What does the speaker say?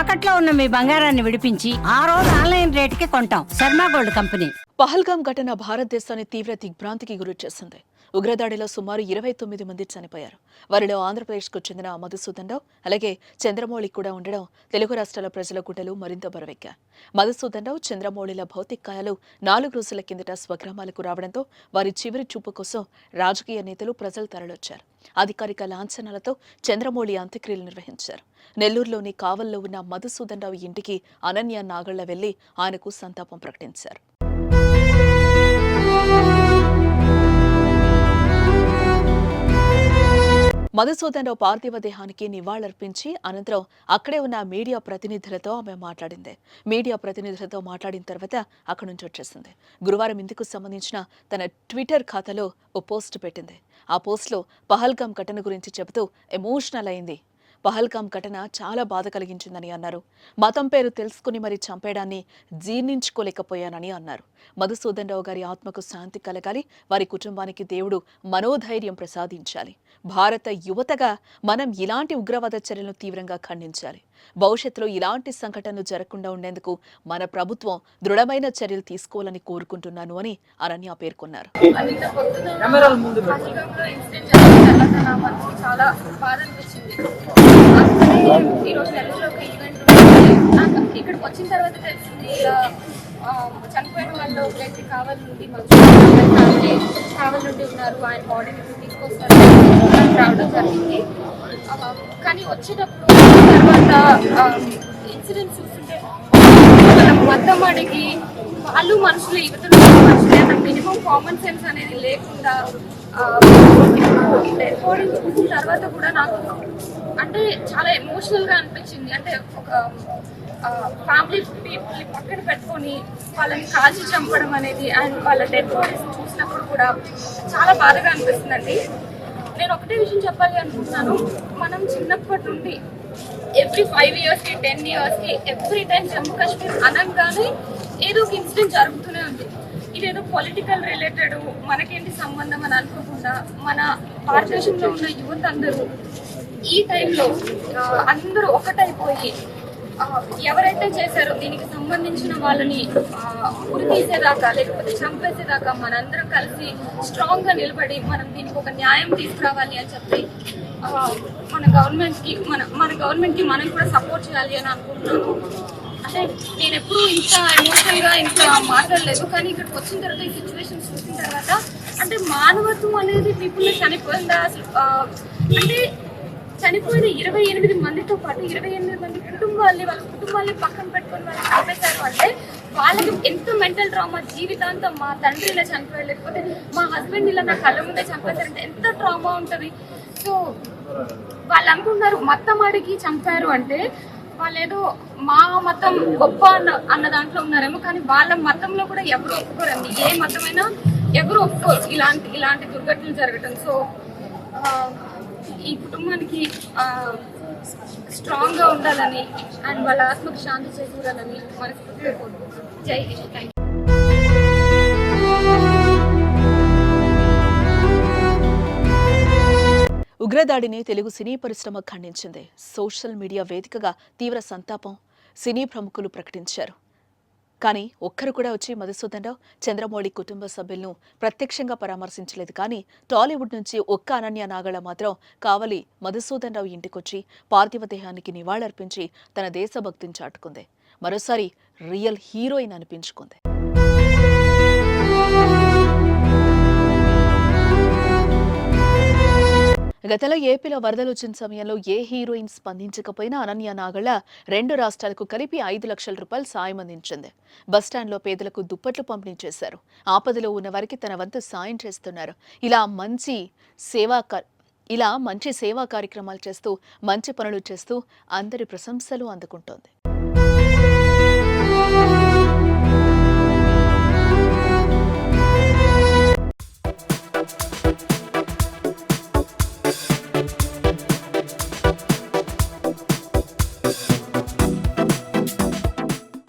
తాకట్లో ఉన్న మీ బంగారాన్ని విడిపించి ఆ రోజు ఆన్లైన్ రేటుకి కొంటాం. Sharma gold company. పహల్గాం ఘటన భారతదేశాన్ని తీవ్ర దిగ్భ్రాంతికి గురి చేసింది ఉగ్రదాడిలో సుమారు ఇరవై తొమ్మిది మంది చనిపోయారు. వారిలో ఆంధ్రప్రదేశ్కు చెందిన మధుసూదన్ రావు అలాగే చంద్రమౌళి కూడా ఉండడం తెలుగు రాష్ట్రాల ప్రజల గుండెలు మరింత బరువెక్కాయి. మధుసూదన్ రావు చంద్రమౌళిల భౌతికాయాలు నాలుగు రోజుల కిందట స్వగ్రామాలకు రావడంతో వారి చివరి చూపు కోసం రాజకీయ నేతలు ప్రజలు తరలొచ్చారు. అధికారిక లాంఛనాలతో చంద్రమౌళి అంత్యక్రియలు నిర్వహించారు. నెల్లూరులోని కావల్లో ఉన్న మధుసూదన్ రావు ఇంటికి అనన్య నాగళ్ళ వెళ్ళి ఆయనకు సంతాపం ప్రకటించారు. మధుసూదన్ రావు పార్థివ దేహానికి నివాళులర్పించి అనంతరం అక్కడే ఉన్న మీడియా ప్రతినిధులతో ఆమె మాట్లాడింది. మీడియా ప్రతినిధులతో మాట్లాడిన తర్వాత అక్కడి నుంచి వచ్చేసింది. గురువారం ఇందుకు సంబంధించిన తన ట్విట్టర్ ఖాతాలో ఓ పోస్ట్ పెట్టింది. ఆ పోస్ట్లో పహల్గాం ఘటన గురించి చెబుతూ ఎమోషనల్ అయింది పహల్గాం ఘటన చాలా బాధ కలిగించిందని అన్నారు. మతం పేరు తెలుసుకుని మరి చంపేయడాన్ని జీర్ణించుకోలేకపోయానని అన్నారు. మధుసూదన్ రావు గారి ఆత్మకు శాంతి కలగాలి వారి కుటుంబానికి దేవుడు మనోధైర్యం ప్రసాదించాలి. భారత యువతగా మనం ఇలాంటి ఉగ్రవాద చర్యలను తీవ్రంగా ఖండించాలి. భవిష్యత్తులో ఇలాంటి సంఘటనలు జరగకుండా ఉండేందుకు మన ప్రభుత్వం దృఢమైన చర్యలు తీసుకోవాలని కోరుకుంటున్నాను అని అనన్య పేర్కొన్నారు. చాలా బాధ అనిపించింది ఈరోజు నెలలో ఒక ఈవెంట్ నాకు ఇక్కడికి వచ్చిన తర్వాత తెలిసింది ఇలా Um, చనిపోయిన వాళ్ళు ఒక వ్యక్తి కావాలి నుండి కావాలి నుండి ఉన్నారు. ఆయన బాడీని తీసుకొస్తారు. రావడం జరిగింది. Um, కానీ వచ్చేటప్పుడు తర్వాత um, ఇన్సిడెంట్ చూస్తుంటే మనం మొత్తం అడిగి వాళ్ళు మనుషులు యువతలు మనుషులే అన్న మినిమం కామన్ సెన్స్ అనేది లేకుండా రికార్డింగ్ చూసిన తర్వాత కూడా నాకు అంటే చాలా ఎమోషనల్గా అనిపించింది. అంటే ఒక ఫ్యామిలీ పీపుల్ పక్కన పెట్టుకొని వాళ్ళని కాల్చి చంపడం అనేది అండ్ వాళ్ళ డెడ్ బాడీస్ చూసినప్పుడు కూడా చాలా బాధగా అనిపిస్తుందండి. నేను ఒకటే విషయం చెప్పాలి అనుకుంటున్నాను. మనం చిన్నప్పటి నుండి ఎవ్రీ ఫైవ్ ఇయర్స్కి టెన్ ఇయర్స్కి ఎవ్రీ టైం జమ్మూ కాశ్మీర్ అనగానే ఏదో ఒక ఇన్సిడెంట్ జరుగుతూనే ఉంది. ఇదేదో పొలిటికల్ రిలేటెడ్ మనకేంటి సంబంధం అని అనుకోకుండా మన భారతదేశంలో ఉన్న యువత అందరూ ఈ టైంలో అందరూ ఒకటైపోయి ఎవరైతే చేశారో దీనికి సంబంధించిన వాళ్ళని ఉరి తీసేదాకా లేకపోతే చంపేసేదాకా మనందరం కలిసి స్ట్రాంగ్గా నిలబడి మనం దీనికి ఒక న్యాయం తీసుకురావాలి అని చెప్పి మన గవర్నమెంట్కి మన మన గవర్నమెంట్కి మనం కూడా సపోర్ట్ చేయాలి అని అనుకుంటున్నాను. అంటే నేను ఎప్పుడూ ఇంత ఎమోషనల్గా ఇంత మాట్లాడలేదు కానీ ఇక్కడికి వచ్చిన తర్వాత ఈ సిచ్యువేషన్ చూసిన తర్వాత అంటే మానవత్వం అనేది పీపుల్ చనిపోయిందా? అసలు అంటే చనిపోయిన ఇరవై ఎనిమిది మందితో పాటు ఇరవై ఎనిమిది మంది కుటుంబాల్ని వాళ్ళ కుటుంబాల్ని పక్కన పెట్టుకొని వాళ్ళు చంపేశారు అంటే వాళ్ళకి ఎంత మెంటల్ ట్రామా జీవితాంతం మా తండ్రి ఇలా చనిపోయారు లేకపోతే మా హస్బెండ్ ఇలా నా కళ్ళ ముందే చంపేశారంటే ఎంత ట్రామా ఉంటుంది. సో వాళ్ళు అనుకుంటున్నారు మతం అడిగి చంపారు అంటే వాళ్ళు ఏదో మా మతం గొప్ప అన్న అన్న దాంట్లో ఉన్నారేమో కానీ వాళ్ళ మతంలో కూడా ఎవరు ఒప్పుకోరండి. ఏ మతమైనా ఎవరు ఒప్పుకోరు. ఇలాంటి ఇలాంటి దుర్ఘటనలు జరగటం. సో ఈ కుటుంబానికి స్ట్రాంగ్గా ఉండాలని అండ్ వాళ్ళ ఆత్మకు శాంతి చేకూరాలని మనస్ఫూర్తిగా కోరుకుంటున్నాను. జై హింద్. థ్యాంక్ ఉగ్రదాడిని తెలుగు సినీ పరిశ్రమ ఖండించింది. సోషల్ మీడియా వేదికగా తీవ్ర సంతాపం సినీ ప్రముఖులు ప్రకటించారు. కానీ ఒక్కరు కూడా వచ్చి మధుసూదన్ రావు చంద్రమౌళి కుటుంబ సభ్యులను ప్రత్యక్షంగా పరామర్శించలేదు. కానీ టాలీవుడ్ నుంచి ఒక్క అనన్య నాగళ మాత్రం కావలి మధుసూదన్ రావు ఇంటికొచ్చి పార్థివ దేహానికి నివాళులర్పించి తన దేశభక్తిని చాటుకుంది. మరోసారి రియల్ హీరోయిన్ అనిపించుకుంది. గతంలో ఏపీలో వరదలు వచ్చిన సమయంలో ఏ హీరోయిన్ స్పందించకపోయినా అనన్య నాగళ్ళ రెండు రాష్ట్రాలకు కలిపి ఐదు లక్షల రూపాయలు సాయం అందించింది. బస్టాండ్లో పేదలకు దుప్పట్లు పంపిణీ చేశారు ఆపదలో ఉన్న వారికి తన వంతు సాయం చేస్తున్నారు. ఇలా మంచి సేవా ఇలా మంచి సేవా కార్యక్రమాలు చేస్తూ మంచి పనులు చేస్తూ అందరి ప్రశంసలు అందుకుంటోంది.